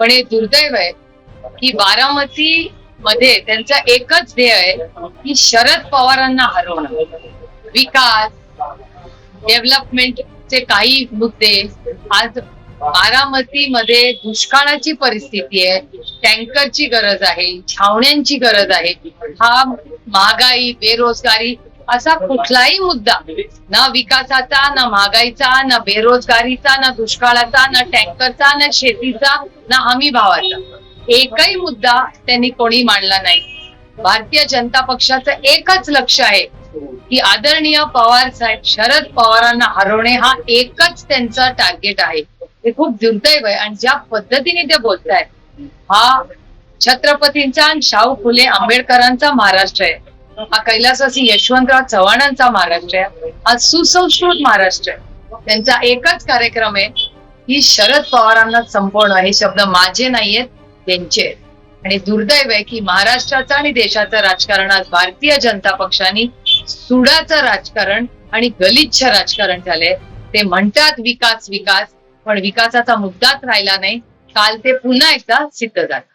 पण हे दुर्दैव आहे की बारामती मध्ये त्यांचा एकच ध्येय आहे की शरद पवारांना हरवणं. विकास डेव्हलपमेंटचे काही मुद्दे. आज बारामतीमध्ये दुष्काळाची परिस्थिती आहे टँकरची गरज आहे छावण्यांची गरज आहे. हा महागाई बेरोजगारी असा कुठलाही मुद्दा ना विकासाचा ना महागाईचा ना बेरोजगारीचा ना दुष्काळाचा ना टँकरचा ना शेतीचा ना हमी भावाचा. एकही मुद्दा त्यांनी कोणी मांडला नाही. भारतीय जनता पक्षाचं एकच लक्ष आहे की आदरणीय पवार साहेब शरद पवारांना हरवणे हा एकच त्यांचा टार्गेट आहे. हे खूप दुर्दैव आहे आणि ज्या पद्धतीने ते बोलतायत हा छत्रपतींचा आणि शाहू फुले आंबेडकरांचा महाराष्ट्र आहे. हा कैलासवासी यशवंतराव चव्हाणांचा महाराष्ट्र आहे. हा सुसंस्कृत महाराष्ट्र आहे. त्यांचा एकच कार्यक्रम आहे की शरद पवारांना संपवणं. हे शब्द माझे नाहीयेत त्यांचे आणि दुर्दैव आहे की महाराष्ट्राचं आणि देशाचं राजकारण आज भारतीय जनता पक्षाने सुडाचं राजकारण आणि गलिच्छ राजकारण झाले ते म्हणतात विकास विकास पण विकासाचा मुद्दाच राहिला नाही. काल ते पुन्हा एकदा सिद्ध झालं.